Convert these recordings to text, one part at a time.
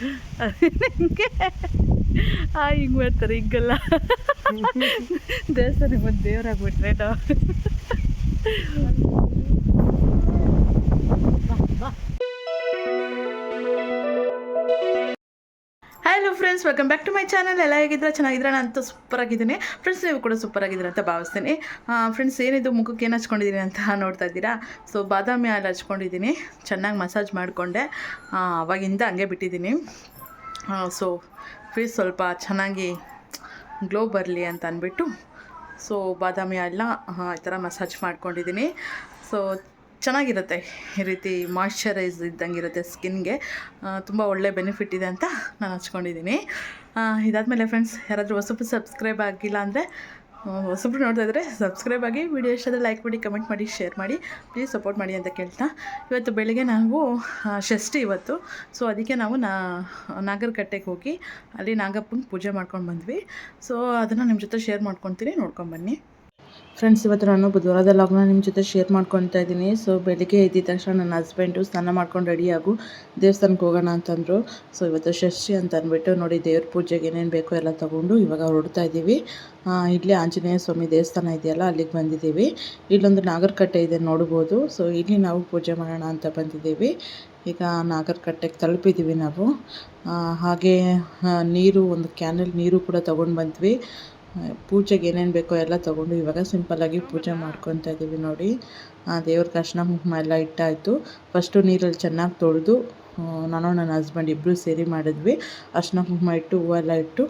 ನಿಮಗೆ? ಆ ಹಿಂಗೆ ಮಾಡ್ತಾರೆ ಹಿಂಗಲ್ಲ. ದೇವಸ್ಥಾನಕ್ಕೆ ಬಂದು ದೇವರಾಗ್ಬಿಟ್ರೆ ನಾವು. Hello friends welcome back to my channel ಎಲ್ಲ ಹೇಗಿದ್ರೆ ಚೆನ್ನಾಗಿದ್ರೆ ನಾನು ಅಂತೂ ಸೂಪರ್ ಆಗಿದ್ದೀನಿ. ಫ್ರೆಂಡ್ಸ್ ನೀವು ಕೂಡ ಸೂಪರ್ ಆಗಿದ್ದೀರ ಅಂತ ಭಾವಿಸ್ತೀನಿ. ಫ್ರೆಂಡ್ಸ್ ಏನಿದು? ಮುಖಕ್ಕೆ ಏನು ಹಚ್ಕೊಂಡಿದ್ದೀನಿ ಅಂತ ನೋಡ್ತಾ ಇದ್ದೀರಾ? ಸೊ ಬಾದಾಮಿ ಹಾಲು ಹಚ್ಕೊಂಡಿದ್ದೀನಿ ಚೆನ್ನಾಗಿ ಮಸಾಜ್ ಮಾಡಿಕೊಂಡೆ. ಅವಾಗಿಂದ ಹಂಗೆ ಬಿಟ್ಟಿದ್ದೀನಿ ಸೊ ಫೇಸ್ ಸ್ವಲ್ಪ ಚೆನ್ನಾಗಿ ಗ್ಲೋ ಬರಲಿ ಅಂತ ಅಂದ್ಬಿಟ್ಟು ಸೊ ಬಾದಾಮಿ ಹಾಲನ್ನ ಈ ಥರ ಮಸಾಜ್ ಮಾಡ್ಕೊಂಡಿದ್ದೀನಿ ಸೊ ಚೆನ್ನಾಗಿರುತ್ತೆ ಈ ರೀತಿ ಮಾಯ್ಶ್ಚರೈಸ್ ಇದ್ದಂಗೆ ಇರುತ್ತೆ ಸ್ಕಿನ್ಗೆ ತುಂಬ ಒಳ್ಳೆ ಬೆನಿಫಿಟ್ ಇದೆ ಅಂತ ನಾನು ಹಚ್ಕೊಂಡಿದ್ದೀನಿ. ಇದಾದಮೇಲೆ ಫ್ರೆಂಡ್ಸ್ ಯಾರಾದರೂ ಹೊಸಬ್ರು ಸಬ್ಸ್ಕ್ರೈಬ್ ಆಗಿಲ್ಲ ಅಂದರೆ ಹೊಸಬ್ರು ನೋಡ್ತಾ ಇದ್ದರೆ ಸಬ್ಸ್ಕ್ರೈಬ್ ಆಗಿ ವಿಡಿಯೋ ಇಷ್ಟದ ಲೈಕ್ ಮಾಡಿ ಕಮೆಂಟ್ ಮಾಡಿ ಶೇರ್ ಮಾಡಿ ಪ್ಲೀಸ್ ಸಪೋರ್ಟ್ ಮಾಡಿ ಅಂತ ಕೇಳ್ತಾ. ಇವತ್ತು ಬೆಳಗ್ಗೆ ನಾವು ಷಷ್ಠಿ ಇವತ್ತು. ಸೊ ಅದಕ್ಕೆ ನಾವು ನಾ, ನಾಗರಕಟ್ಟೆಗೆ ಹೋಗಿ ಅಲ್ಲಿ ನಾಗಪ್ಪನ ಪೂಜೆ ಮಾಡ್ಕೊಂಡು ಬಂದ್ವಿ. ಸೊ ಅದನ್ನು ನಿಮ್ಮ ಜೊತೆ ಶೇರ್ ಮಾಡ್ಕೊತೀನಿ ನೋಡ್ಕೊಂಬನ್ನಿ ಫ್ರೆಂಡ್ಸ್ ಇವತ್ತು ನಾನು ಬುಧವಾರದ ಲಾಗ್ನ ನಿಮ್ಮ ಜೊತೆ ಶೇರ್ ಮಾಡ್ಕೊತಾ ಇದ್ದೀನಿ. ಸೊ ಬೆಳಿಗ್ಗೆ ಎದ್ದಿದ ತಕ್ಷಣ ನನ್ನ ಹಸ್ಬೆಂಡು ಸ್ನಾನ ಮಾಡ್ಕೊಂಡು ರೆಡಿಯಾಗು ದೇವಸ್ಥಾನಕ್ಕೆ ಹೋಗೋಣ ಅಂತಂದರು. ಸೊ ಇವತ್ತು ಷಷ್ಠಿ ಅಂತ ಅಂದ್ಬಿಟ್ಟು ನೋಡಿ ದೇವ್ರ ಪೂಜೆಗೆ ಏನೇನು ಬೇಕೋ ಎಲ್ಲ ತೊಗೊಂಡು ಇವಾಗ ಹೊರಡ್ತಾ ಇದ್ದೀವಿ ಇಲ್ಲಿ ಆಂಜನೇಯ ಸ್ವಾಮಿ ದೇವಸ್ಥಾನ ಇದೆಯಲ್ಲ, ಅಲ್ಲಿಗೆ ಬಂದಿದ್ದೀವಿ. ಇಲ್ಲೊಂದು ನಾಗರಕಟ್ಟೆ ಇದೆ ನೋಡ್ಬೋದು. ಸೊ ಇಲ್ಲಿ ನಾವು ಪೂಜೆ ಮಾಡೋಣ ಅಂತ ಬಂದಿದ್ದೀವಿ. ಈಗ ನಾಗರಕಟ್ಟೆಗೆ ತಲುಪಿದ್ದೀವಿ ನಾವು. ಹಾಗೆ ನೀರು, ಒಂದು ಕ್ಯಾನಲ್ ನೀರು ಕೂಡ ತೊಗೊಂಡು ಬಂದ್ವಿ. ಪೂಜೆಗೆ ಏನೇನು ಬೇಕೋ ಎಲ್ಲ ತಗೊಂಡು ಇವಾಗ ಸಿಂಪಲ್ಲಾಗಿ ಪೂಜೆ ಮಾಡ್ಕೊತಾ ಇದ್ದೀವಿ ನೋಡಿ. ಆ, ದೇವ್ರಿಗೆ ಅರ್ಶಿನ ಕುಂಕುಮ ಎಲ್ಲ ಇಟ್ಟಾಯಿತು. ಫಸ್ಟು ನೀರಲ್ಲಿ ಚೆನ್ನಾಗಿ ತೊಳೆದು ನಾನು ನನ್ನ ಹಸ್ಬೆಂಡ್ ಇಬ್ಬರು ಸೇರಿ ಮಾಡಿದ್ವಿ. ಅರ್ಶಿನ ಕುಂಕುಮ ಇಟ್ಟು ಹೂವೆಲ್ಲ ಇಟ್ಟು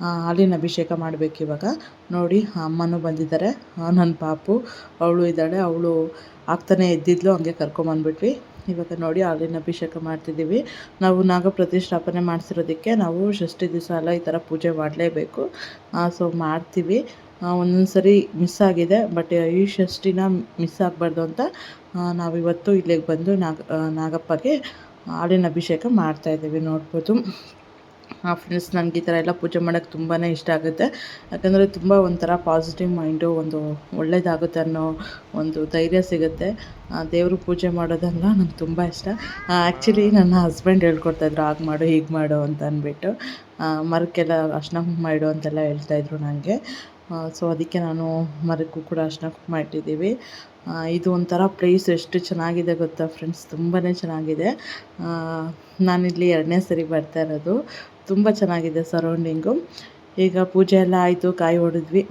ಹಾಲಿನ ಅಭಿಷೇಕ ಮಾಡಬೇಕು ಇವಾಗ. ನೋಡಿ ಅಮ್ಮನೂ ಬಂದಿದ್ದಾರೆ. ನನ್ನ ಪಾಪು. ಅವಳು ಇದ್ದಾಳೆ. ಅವಳು ಆಗ್ತಾನೆ ಎದ್ದಿದ್ಲು ಹಂಗೆ ಕರ್ಕೊಂಬಂದ್ಬಿಟ್ವಿ. ಇವಾಗ ನೋಡಿ ಹಾಲಿನ ಅಭಿಷೇಕ ಮಾಡ್ತಿದ್ದೀವಿ. ನಾವು ನಾಗ ಪ್ರತಿಷ್ಠಾಪನೆ ಮಾಡಿಸಿರೋದಕ್ಕೆ ನಾವು ಷಷ್ಠಿ ದಿವಸ ಎಲ್ಲ ಈ ಥರ ಪೂಜೆ ಮಾಡಲೇಬೇಕು. ಸೊ ಮಾಡ್ತೀವಿ. ಒಂದೊಂದು ಸರಿ ಮಿಸ್ ಆಗಿದೆ ಬಟ್ ಈ ಷಷ್ಠಿನ ಮಿಸ್ ಆಗಬಾರ್ದು ಅಂತ ನಾವು ನಾವಿವತ್ತು ಇಲ್ಲಿಗೆ ಬಂದು ನಾಗ ನಾಗಪ್ಪಗೆ ಹಾಲಿನ ಅಭಿಷೇಕ ಮಾಡ್ತಾಯಿದ್ದೀವಿ ನೋಡ್ಬೋದು. ಫ್ರೆಂಡ್ಸ್ ನನಗೆ ಈ ಥರ ಎಲ್ಲ ಪೂಜೆ ಮಾಡೋಕ್ಕೆ ತುಂಬಾ ಇಷ್ಟ ಆಗುತ್ತೆ. ಯಾಕಂದರೆ ತುಂಬ ಒಂಥರ ಪಾಸಿಟಿವ್ ಮೈಂಡು ಒಂದು ಒಳ್ಳೆಯದಾಗುತ್ತೆ ಅನ್ನೋ ಒಂದು ಧೈರ್ಯ ಸಿಗುತ್ತೆ. ದೇವರು ಪೂಜೆ ಮಾಡೋದೆಲ್ಲ ನಂಗೆ ತುಂಬ ಇಷ್ಟ. ಆ್ಯಕ್ಚುಲಿ ನನ್ನ ಹಸ್ಬೆಂಡ್ ಹೇಳ್ಕೊಡ್ತಾಯಿದ್ರು ಹಾಗೆ ಮಾಡು, ಹೀಗೆ ಮಾಡು ಅಂತ ಅಂದ್ಬಿಟ್ಟು. ಮರಕ್ಕೆಲ್ಲ ಅರ್ಶಿನ ಮಾಡು ಅಂತೆಲ್ಲ ಹೇಳ್ತಾಯಿದ್ರು ನನಗೆ ಸೊ ಅದಕ್ಕೆ ನಾನು ಮರಕ್ಕೂ ಕೂಡ ಅರ್ಶಿನ ಕುಂಕುಮ ಇದು ಒಂಥರ ಪ್ಲೇಸ್ ಎಷ್ಟು ಚೆನ್ನಾಗಿದೆ ಗೊತ್ತಾ ಫ್ರೆಂಡ್ಸ್ ತುಂಬಾ ಚೆನ್ನಾಗಿದೆ. ನಾನಿಲ್ಲಿ ಎರಡನೇ ಸರಿ ಬರ್ತಾ ಇರೋದು. ತುಂಬ ಚೆನ್ನಾಗಿದೆ ಸರೌಂಡಿಂಗು ಈಗ ಪೂಜೆ ಎಲ್ಲ ಆಯಿತು, ಕಾಯಿ ಹೊಡೆದ್ವಿ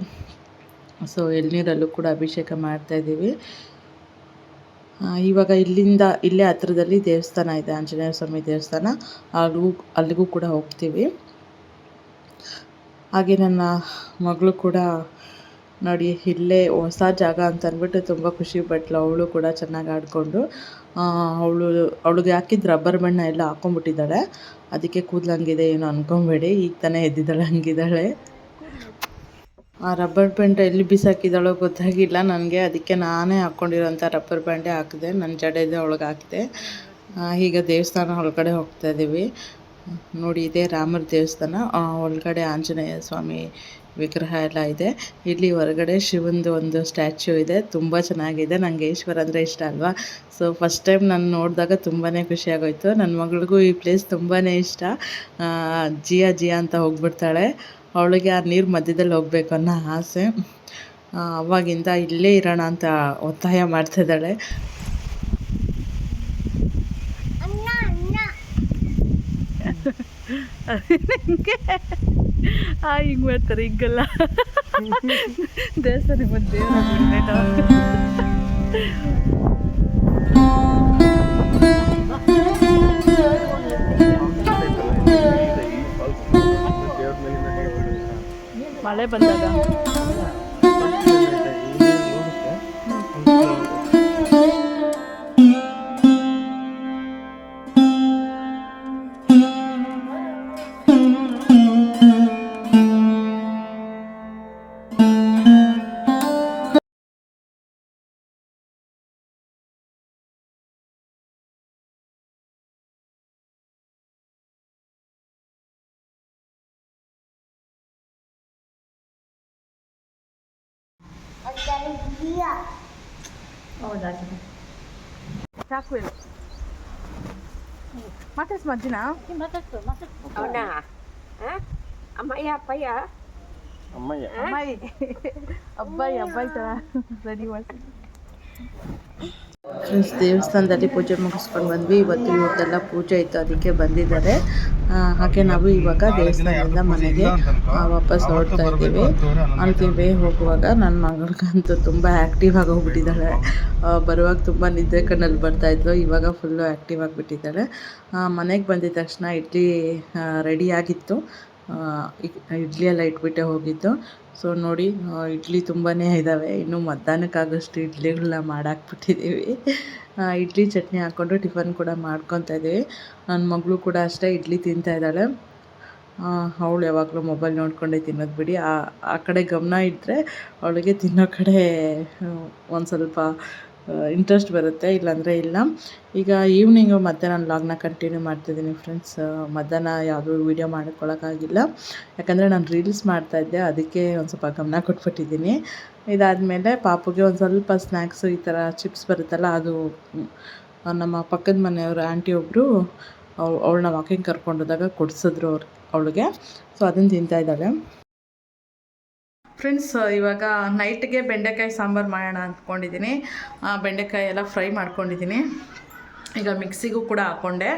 ಸೊ ಎಳ್ನೀರಲ್ಲೂ ಕೂಡ ಅಭಿಷೇಕ ಮಾಡ್ತಾಯಿದ್ದೀವಿ ಇವಾಗ ಇಲ್ಲಿಂದ, ಇಲ್ಲೇ ಹತ್ರದಲ್ಲಿ ದೇವಸ್ಥಾನ ಇದೆ, ಆಂಜನೇಯ ಸ್ವಾಮಿ ದೇವಸ್ಥಾನ. ಅಲ್ಲಿಗೂ ಅಲ್ಲಿಗೂ ಕೂಡ ಹೋಗ್ತೀವಿ. ಹಾಗೆ ನನ್ನ ಮಗಳು ಕೂಡ ನೋಡಿ, ಇಲ್ಲೇ ಹೊಸ ಜಾಗ ಅಂತ ಅಂದ್ಬಿಟ್ಟು ತುಂಬ ಖುಷಿ ಪಟ್ಲು. ಅವಳು ಕೂಡ ಚೆನ್ನಾಗಿ ಆಡಿಕೊಂಡು. ಅವಳು, ಅವಳಿಗೆ ಹಾಕಿದ ರಬ್ಬರ್ ಬಣ್ಣ ಎಲ್ಲ ಹಾಕೊಂಡ್ಬಿಟ್ಟಿದ್ದಾಳೆ. ಅದಕ್ಕೆ ಕೂದಲು ಹಂಗಿದೆ, ಏನು ಅನ್ಕೊಂಬೇಡಿ. ಈಗ ತಾನೇ ಎದ್ದಿದ್ದಾಳೆ, ಹಂಗಿದ್ದಾಳೆ. ಆ ರಬ್ಬರ್ ಬ್ಯಾಂಡ್ ಎಲ್ಲಿ ಬಿಸಾಕಿದಾಳೋ ಗೊತ್ತಾಗಿಲ್ಲ ನನಗೆ. ಅದಕ್ಕೆ ನಾನೇ ಹಾಕ್ಕೊಂಡಿರೋಂಥ ರಬ್ಬರ್ ಬ್ಯಾಂಡೇ ಹಾಕಿದೆ. ನನ್ನ ಜಡೆದೆ ಒಳಗೆ ಹಾಕಿದೆ. ಈಗ ದೇವಸ್ಥಾನ ಒಳಗಡೆ ಹೋಗ್ತಾ ಇದ್ದೀವಿ ನೋಡಿ, ಇದೆ ರಾಮರ ದೇವಸ್ಥಾನ. ಒಳಗಡೆ ಆಂಜನೇಯ ಸ್ವಾಮಿ ವಿಗ್ರಹ ಎಲ್ಲ ಇದೆ. ಇಲ್ಲಿ ಹೊರಗಡೆ ಶಿವಂದು ಒಂದು ಸ್ಟ್ಯಾಚ್ಯೂ ಇದೆ. ತುಂಬ ಚೆನ್ನಾಗಿದೆ. ನನಗೆ ಈಶ್ವರ ಅಂದರೆ ಇಷ್ಟ ಅಲ್ವಾ? ಸೊ ಫಸ್ಟ್ ಟೈಮ್ ನಾನು ನೋಡಿದಾಗ ತುಂಬಾ ಖುಷಿಯಾಗೋಯ್ತು ನನ್ನ ಮಗಳಿಗೂ ಈ ಪ್ಲೇಸ್ ತುಂಬಾ ಇಷ್ಟ. ಜಿಯಾ ಜಿಯಾ ಅಂತ ಹೋಗ್ಬಿಡ್ತಾಳೆ. ಅವಳಿಗೆ ಆ ನೀರು ಮಧ್ಯದಲ್ಲಿ ಹೋಗ್ಬೇಕು ಅನ್ನೋ ಆಸೆ. ಅವಾಗಿಂದ ಇಲ್ಲೇ ಇರೋಣ ಅಂತ ಒತ್ತಾಯ ಮಾಡ್ತಿದ್ದಾಳೆ ನಿಮಗೆ ಆ ಹಿಂಗೆ ಮಾಡ್ತಾರೆ ಹಿಂಗಲ್ಲ. ದೇವಸ್ಥಾನಕ್ಕೆ ಬಂದು ದೇವರಾಗ್ಬಿಟ್ರೆ ಮಳೆ ಬಂದಾಗ ಹೌದಾ ಸಾಕು ಮತ್ತೆ ಮಾತಾಡ್ಸು ಮಜ್ಜಿನ ಮಾತಾಡ್ಸು ಅಮ್ಮ ಅವನ ಅಮ್ಮಯ್ಯ ಅಪ್ಪಯ್ಯ ಅಮ್ಮಯ್ಯ ಅಮ್ಮಾಯಿ ಅಬ್ಬಾಯಿ ಅಬ್ಬಾಯಿ ತರ ಸರಿ ಮಾಡಿ ಫ್ರೆಂಡ್ಸ್, ದೇವಸ್ಥಾನದಲ್ಲಿ ಪೂಜೆ ಮುಗಿಸ್ಕೊಂಡು ಬಂದ್ವಿ. ಇವತ್ತು ಇವತ್ತೆಲ್ಲ ಪೂಜೆ ಇತ್ತು, ಅದಕ್ಕೆ ಬಂದಿದ್ದಾರೆ. ಹಾಗೆ ನಾವು ಇವಾಗ ದೇವಸ್ಥಾನದಿಂದ ಮನೆಗೆ ವಾಪಸ್ ಹೊರಡ್ತಾ ಇದ್ದೀವಿ. ಅಂತೀವಿ ಹೋಗುವಾಗ ನನ್ನ ಮಗಳಿಗಂತೂ ತುಂಬ ಆ್ಯಕ್ಟಿವ್ ಆಗಿ ಹೋಗ್ಬಿಟ್ಟಿದ್ದಾಳೆ. ಬರುವಾಗ ತುಂಬ ನಿದ್ರೆ ಕಣ್ಣಲ್ಲಿ ಬರ್ತಾ ಇದ್ಲು. ಇವಾಗ ಫುಲ್ಲು ಆ್ಯಕ್ಟಿವ್ ಆಗಿಬಿಟ್ಟಿದ್ದಾಳೆ ಮನೆಗೆ ಬಂದಿದ ತಕ್ಷಣ ಇಡ್ಲಿ ರೆಡಿ ಆಗಿತ್ತು. ಇಡ್ಲಿ ಎಲ್ಲ ಇಟ್ಬಿಟ್ಟೆ ಹೋಗಿದ್ದು. ಸೊ ನೋಡಿ ಇಡ್ಲಿ ತುಂಬಾ ಇದ್ದಾವೆ ಇನ್ನು ಮಧ್ಯಾಹ್ನಕ್ಕಾಗೋಷ್ಟು ಇಡ್ಲಿಗಳನ್ನ ಮಾಡಾಕ್ಬಿಟ್ಟಿದ್ದೀವಿ ಇಡ್ಲಿ ಚಟ್ನಿ ಹಾಕ್ಕೊಂಡು ಟಿಫನ್ ಕೂಡ ಮಾಡ್ಕೊತಾ ಇದ್ದೀವಿ ನನ್ನ ಮಗಳು ಕೂಡ ಅಷ್ಟೇ ಇಡ್ಲಿ ತಿಂತಾ ಇದ್ದಾಳೆ. ಅವಳು ಯಾವಾಗಲೂ ಮೊಬೈಲ್ ನೋಡ್ಕೊಂಡೇ ತಿನ್ನೋದು ಬಿಡಿ. ಆ ಆ ಕಡೆ ಗಮನ ಇಟ್ಟರೆ ಅವಳಿಗೆ ತಿನ್ನೋ ಕಡೆ ಒಂದು ಸ್ವಲ್ಪ ಇಂಟ್ರೆಸ್ಟ್ ಬರುತ್ತೆ, ಇಲ್ಲಾಂದರೆ ಇಲ್ಲ. ಈಗ ಈವ್ನಿಂಗು ಮತ್ತೆ ನಾನು ಲಾಗ್ನ ಕಂಟಿನ್ಯೂ ಮಾಡ್ತಿದ್ದೀನಿ ಫ್ರೆಂಡ್ಸ್ ಮಧ್ಯಾಹ್ನ ಯಾವುದೂ ವೀಡಿಯೋ ಮಾಡ್ಕೊಳ್ಳೋಕ್ಕಾಗಿಲ್ಲ ಯಾಕಂದರೆ ನಾನು ರೀಲ್ಸ್ ಮಾಡ್ತಾಯಿದ್ದೆ ಅದಕ್ಕೆ ಒಂದು ಸ್ವಲ್ಪ ಗಮನ ಕೊಟ್ಬಿಟ್ಟಿದ್ದೀನಿ. ಇದಾದಮೇಲೆ ಪಾಪುಗೆ ಒಂದು ಸ್ವಲ್ಪ ಸ್ನ್ಯಾಕ್ಸು ಈ ಥರ ಚಿಪ್ಸ್ ಬರುತ್ತಲ್ಲ, ಅದು ನಮ್ಮ ಪಕ್ಕದ ಮನೆಯವರು ಆಂಟಿ ಒಬ್ಬರು ಅವಳು ಅವಳನ್ನ ವಾಕಿಂಗ್ ಕರ್ಕೊಂಡೋದಾಗ ಕೊಡಿಸಿದ್ರು ಅವ್ರು, ಅವಳಿಗೆ. ಸೊ ಅದನ್ನು ತಿಂತಾ ಇದ್ದಾಳೆ. ಫ್ರೆಂಡ್ಸ್, ಇವಾಗ ನೈಟ್ಗೆ ಬೆಂಡೆಕಾಯಿ ಸಾಂಬಾರು ಮಾಡೋಣ ಅಂದ್ಕೊಂಡಿದ್ದೀನಿ. ಬೆಂಡೆಕಾಯಿ ಎಲ್ಲ ಫ್ರೈ ಮಾಡ್ಕೊಂಡಿದ್ದೀನಿ. ಈಗ ಮಿಕ್ಸಿಗೂ ಕೂಡ ಹಾಕ್ಕೊಂಡೆ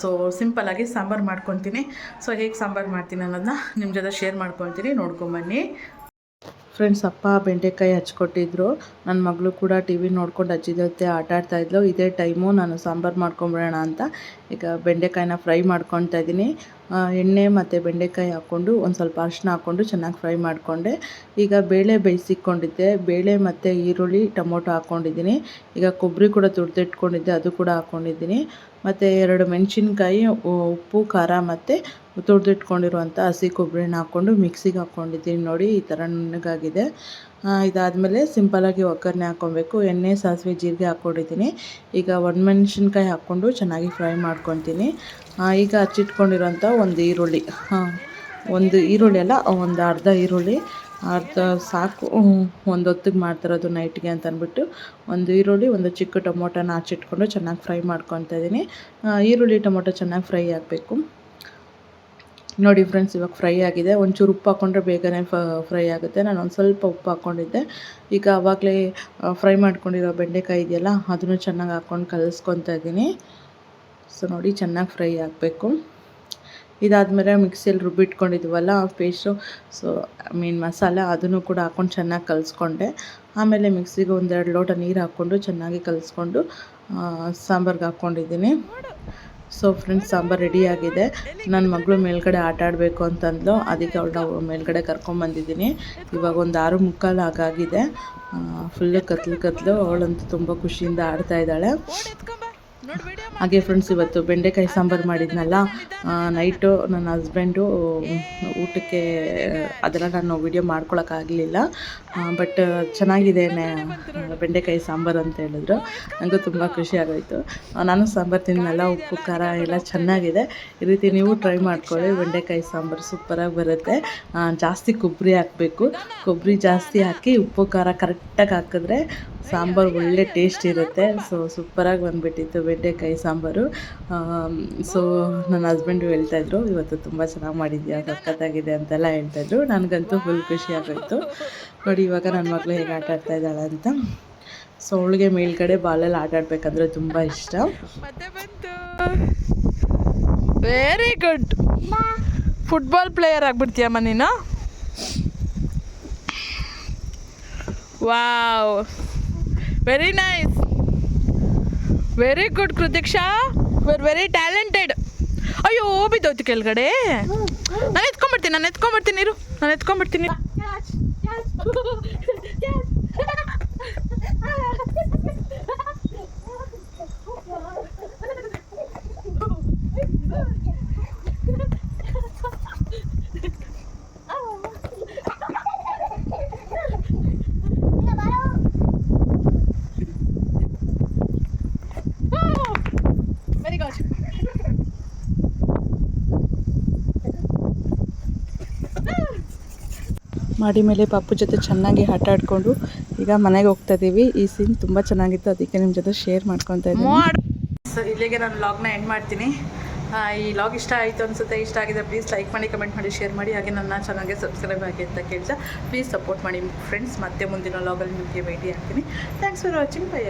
ಸೊ ಸಿಂಪಲ್ಲಾಗಿ ಸಾಂಬಾರು ಮಾಡ್ಕೊತೀನಿ. ಸೊ ಹೇಗೆ ಸಾಂಬಾರು ಮಾಡ್ತೀನಿ ಅನ್ನೋದನ್ನ ನಿಮ್ಮ ಜೊತೆ ಶೇರ್ ಮಾಡ್ಕೊತೀನಿ. ನೋಡ್ಕೊಂಬನ್ನಿ ಫ್ರೆಂಡ್ಸ್ ಅಪ್ಪ ಬೆಂಡೆಕಾಯಿ ಹಚ್ಕೊಟ್ಟಿದ್ರು. ನನ್ನ ಮಗಳು ಕೂಡ ಟಿ ವಿ ನೋಡ್ಕೊಂಡು ಅಜ್ಜಿ ಜೊತೆ ಆಟ ಇದೇ ಟೈಮು ನಾನು ಸಾಂಬಾರು ಮಾಡ್ಕೊಂಬಿಡೋಣ ಅಂತ ಈಗ ಬೆಂಡೆಕಾಯಿನ ಫ್ರೈ ಮಾಡ್ಕೊತಾ ಇದ್ದೀನಿ ಎಣ್ಣೆ ಮತ್ತು ಬೆಂಡೆಕಾಯಿ ಹಾಕ್ಕೊಂಡು ಒಂದು ಸ್ವಲ್ಪ ಅರಿಶಿನ ಹಾಕ್ಕೊಂಡು ಚೆನ್ನಾಗಿ ಫ್ರೈ ಮಾಡಿಕೊಂಡೆ. ಈಗ ಬೇಳೆ ಬೇಯಿಸಿಕೊಂಡಿದ್ದೆ. ಬೇಳೆ ಮತ್ತು ಈರುಳ್ಳಿ, ಟೊಮೊಟೊ ಹಾಕ್ಕೊಂಡಿದ್ದೀನಿ ಈಗ ಕೊಬ್ಬರಿ ಕೂಡ ತುರಿದಿಟ್ಕೊಂಡಿದ್ದೆ, ಅದು ಕೂಡ ಹಾಕ್ಕೊಂಡಿದ್ದೀನಿ ಮತ್ತು ಎರಡು ಮೆಣಸಿನ್ಕಾಯಿ ಉಪ್ಪು, ಖಾರ ಮತ್ತು ತುರಿದಿಟ್ಕೊಂಡಿರುವಂಥ ಹಸಿ ಕೊಬ್ಬರಿನ ಹಾಕ್ಕೊಂಡು ಮಿಕ್ಸಿಗೆ ಹಾಕ್ಕೊಂಡಿದ್ದೀನಿ ನೋಡಿ, ಈ ಥರ ನುಣ್ಣಗಾಗಿದೆ. ಇದಾದಮೇಲೆ ಸಿಂಪಲಾಗಿ ಒಗ್ಗರಣೆ ಹಾಕ್ಕೊಬೇಕು ಎಣ್ಣೆ, ಸಾಸಿವೆ, ಜೀರಿಗೆ ಹಾಕ್ಕೊಂಡಿದ್ದೀನಿ ಈಗ ಒಣಮೆಣ್ಸಿನ್ಕಾಯಿ ಹಾಕ್ಕೊಂಡು ಚೆನ್ನಾಗಿ ಫ್ರೈ ಮಾಡ್ಕೊತೀನಿ. ಈಗ ಹಚ್ಚಿಟ್ಕೊಂಡಿರೋಂಥ ಒಂದು ಈರುಳ್ಳಿ. ಹಾಂ, ಒಂದು ಈರುಳ್ಳಿ ಅಲ್ಲ, ಒಂದು ಅರ್ಧ ಈರುಳ್ಳಿ, ಅರ್ಧ ಸಾಕು ಒಂದು ಹೊತ್ತಿಗೆ ಮಾಡ್ತಿರೋದು ನೈಟ್ಗೆ ಅಂತ ಅಂದ್ಬಿಟ್ಟು ಒಂದು ಈರುಳ್ಳಿ, ಒಂದು ಚಿಕ್ಕ ಟೊಮೊಟೊನ ಹಚ್ಚಿಟ್ಕೊಂಡು ಚೆನ್ನಾಗಿ ಫ್ರೈ ಮಾಡ್ಕೊತಾ ಇದ್ದೀನಿ. ಈರುಳ್ಳಿ, ಟೊಮೊಟೊ ಚೆನ್ನಾಗಿ ಫ್ರೈ ಆಗಬೇಕು. ನೋಡಿ ಫ್ರೆಂಡ್ಸ್, ಇವಾಗ ಫ್ರೈ ಆಗಿದೆ. ಒಂಚೂರು ಉಪ್ಪು ಹಾಕ್ಕೊಂಡ್ರೆ ಬೇಗನೆ ಫ್ರೈ ಆಗುತ್ತೆ. ನಾನು ಒಂದು ಸ್ವಲ್ಪ ಉಪ್ಪು ಹಾಕ್ಕೊಂಡಿದ್ದೆ ಈಗ ಆವಾಗಲೇ ಫ್ರೈ ಮಾಡ್ಕೊಂಡಿರೋ ಬೆಂಡೆಕಾಯಿ ಇದೆಯಲ್ಲ, ಅದನ್ನು ಚೆನ್ನಾಗಿ ಹಾಕ್ಕೊಂಡು ಕಲಿಸ್ಕೊತಾ ಇದ್ದೀನಿ. ಸೊ ನೋಡಿ, ಚೆನ್ನಾಗಿ ಫ್ರೈ ಆಗಬೇಕು. ಇದಾದಮೇಲೆ ಮಿಕ್ಸಿಯಲ್ಲಿ ರುಬ್ಬಿಟ್ಕೊಂಡಿದ್ವಲ್ಲ ಆ ಪೇಸ್ಟು. ಸೊ ಮೀನ್ ಮಸಾಲೆ ಅದನ್ನು ಕೂಡ ಹಾಕ್ಕೊಂಡು ಚೆನ್ನಾಗಿ ಕಲಿಸ್ಕೊಂಡೆ. ಆಮೇಲೆ ಮಿಕ್ಸಿಗೆ ಒಂದೆರಡು ಲೋಟ ನೀರು ಹಾಕ್ಕೊಂಡು ಚೆನ್ನಾಗಿ ಕಲಿಸ್ಕೊಂಡು ಸಾಂಬಾರ್ಗೆ ಹಾಕ್ಕೊಂಡಿದ್ದೀನಿ. ಸೊ, ಫ್ರೆಂಡ್ಸ್, ಸಾಂಬಾರು ರೆಡಿಯಾಗಿದೆ ನನ್ನ ಮಗಳು ಮೇಲ್ಗಡೆ ಆಟ ಆಡಬೇಕು ಅಂತಂದ್ಲು. ಅದಕ್ಕೆ ಅವಳನ್ನ ಮೇಲ್ಗಡೆ ಕರ್ಕೊಂಬಂದಿದ್ದೀನಿ ಇವಾಗ ಒಂದು ಆರು ಮುಕ್ಕಾಲು ಆಗಾಗಿದೆ ಫುಲ್ಲು ಕತ್ಲು ಕತ್ಲು. ಅವಳಂತೂ ತುಂಬ ಖುಷಿಯಿಂದ ಆಡ್ತಾ ಇದ್ದಾಳೆ. ಹಾಗೆ ಫ್ರೆಂಡ್ಸ್ ಇವತ್ತು ಬೆಂಡೆಕಾಯಿ ಸಾಂಬಾರು ಮಾಡಿದ್ನಲ್ಲ ನೈಟು ನನ್ನ ಹಸ್ಬೆಂಡು ಊಟಕ್ಕೆ, ಅದೆಲ್ಲ ನಾನು ವಿಡಿಯೋ ಮಾಡ್ಕೊಳಕ್ಕಾಗಲಿಲ್ಲ ಬಟ್ ಚೆನ್ನಾಗಿದೆ ಬೆಂಡೆಕಾಯಿ ಸಾಂಬಾರು ಅಂತ ಹೇಳಿದ್ರು. ನನಗೂ ತುಂಬ ಖುಷಿ ಆಗೋಯಿತು. ನಾನು ಸಾಂಬಾರು ತಿನ್ನಲ್ಲ ಉಪ್ಪು, ಖಾರ ಎಲ್ಲ ಚೆನ್ನಾಗಿದೆ. ಈ ರೀತಿ ನೀವು ಟ್ರೈ ಮಾಡ್ಕೊಳ್ಳಿ, ಬೆಂಡೆಕಾಯಿ ಸಾಂಬಾರು ಸೂಪರಾಗಿ ಬರುತ್ತೆ. ಜಾಸ್ತಿ ಕೊಬ್ಬರಿ ಹಾಕಬೇಕು. ಕೊಬ್ಬರಿ ಜಾಸ್ತಿ ಹಾಕಿ ಉಪ್ಪು, ಖಾರ ಕರೆಕ್ಟಾಗಿ ಹಾಕಿದ್ರೆ ಸಾಂಬಾರು ಒಳ್ಳೆ ಟೇಸ್ಟ್ ಇರುತ್ತೆ. ಸೊ ಸೂಪರಾಗಿ ಬಂದುಬಿಟ್ಟಿತ್ತು ಬೆಂಡೆಕಾಯಿ ಸಾಂಬಾರು. ಸೊ ನನ್ನ ಹಸ್ಬೆಂಡು ಹೇಳ್ತಾಯಿದ್ರು ಇವತ್ತು ತುಂಬ ಚೆನ್ನಾಗಿ ಮಾಡಿದ್ಯಾ? ಸಕ್ಕತ್ತಾಗಿದೆ ಅಂತೆಲ್ಲ ಹೇಳ್ತಾಯಿದ್ರು ನನಗಂತೂ ಫುಲ್ ಖುಷಿ ಆಗೋಯ್ತು. ನೋಡಿ, ಇವಾಗ ನನ್ನ ಮಗಳು ಹೇಗೆ ಆಟ ಆಡ್ತಾ ಅಂತ. ಸೊ ಅವಳಿಗೆ ಮೇಲ್ಗಡೆ ಬಾಲಲ್ಲಿ ಆಟ ಆಡ್ಬೇಕಂದ್ರೆ ತುಂಬ ಇಷ್ಟ. ವೆರಿ ಗುಡ್ ಫುಟ್ಬಾಲ್ ಪ್ಲೇಯರ್ ಆಗ್ಬಿಡ್ತೀಯಮ್ಮ ನೀನು? Wow very nice very good Kritiksha ver very talented ಅಯ್ಯೋ, ಬಿದ್ದೋಯ್ತು ಕೆಳಗಡೆ. ನಾನು ಎತ್ಕೊಂಡ್ಬಿಡ್ತೀನಿ ನಾನು ಎತ್ಕೊಂಡ್ಬಿಡ್ತೀನಿ ಇರು. ನಾನು ಎತ್ಕೊಂಡ್ಬಿಡ್ತೀನಿ ವೆರಿ ಗುಡ್ ಮಾಡಿ ಮೇಲೆ ಪಪ್ಪು ಜೊತೆ ಚೆನ್ನಾಗಿ ಆಟ ಆಡ್ಕೊಂಡು ಈಗ ಮನೆಗೆ ಹೋಗ್ತಾ ಇದ್ದೀವಿ ಈ ಸೀನ್ ತುಂಬ ಚೆನ್ನಾಗಿತ್ತು. ಅದಕ್ಕೆ ನಿಮ್ಮ ಜೊತೆ ಶೇರ್ ಮಾಡ್ಕೊತಾ ಇದ್ದೀನಿ. ಸೊ ಇಲ್ಲಿಗೆ ನಾನು ಲಾಗ್ನ ಎಂಡ್ ಮಾಡ್ತೀನಿ. ಆ, ಈ ಲಾಗ್ ಇಷ್ಟ ಆಯಿತು ಅನಿಸುತ್ತೆ ಇಷ್ಟ ಆಗಿದೆ ಪ್ಲೀಸ್ ಲೈಕ್ ಮಾಡಿ ಕಮೆಂಟ್ ಮಾಡಿ ಶೇರ್ ಮಾಡಿ. ಹಾಗೆ ನನ್ನ ಚಾನಲ್ಗೆ ಸಬ್ಸ್ಕ್ರೈಬ್ ಆಗಿ ಅಂತ ಕೇಳ್ತಾ ಪ್ಲೀಸ್ ಸಪೋರ್ಟ್ ಮಾಡಿ ಫ್ರೆಂಡ್ಸ್ ಮತ್ತೆ ಮುಂದಿನ ಲಾಗಲ್ಲಿ ನಿಮಗೆ ಭೇಟಿ ಆಗ್ತೀನಿ. Thanks for watching by